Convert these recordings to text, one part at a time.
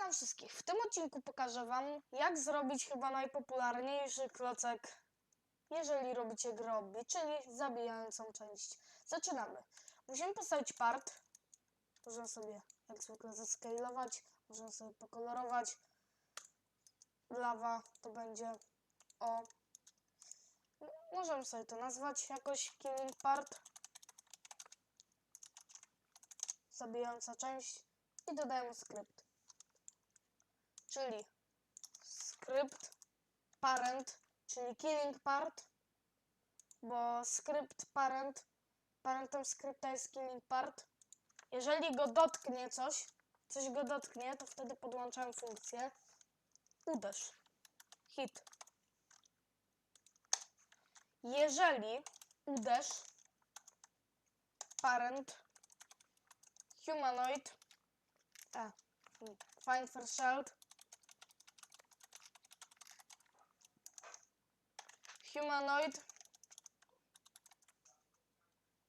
Witam wszystkich. W tym odcinku pokażę Wam, jak zrobić chyba najpopularniejszy klocek, jeżeli robicie grę Obby, czyli zabijającą część. Zaczynamy. Musimy postawić part. Możemy sobie jak zwykle zeskalować, możemy sobie pokolorować. Lawa to będzie o... Możemy sobie to nazwać jakoś killing part. Zabijająca część i dodajemy skrypt. Czyli skrypt parent, czyli killing part, bo skrypt parent, parentem skrypta jest killing part. Jeżeli go dotknie coś, coś go dotknie, to wtedy podłączam funkcję uderz, hit. Jeżeli uderz parent humanoid a, find for child humanoid.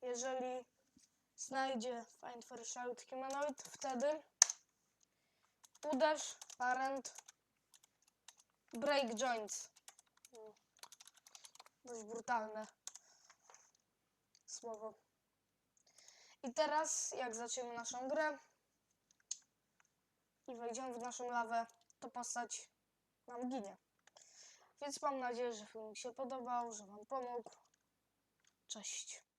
Jeżeli znajdzie find for child humanoid wtedy uderz parent break joints dość brutalne słowo. I teraz jak zaczniemy naszą grę i wejdziemy w naszą lawę, to postać nam ginie. Więc mam nadzieję, że film się podobał, że Wam pomógł. Cześć.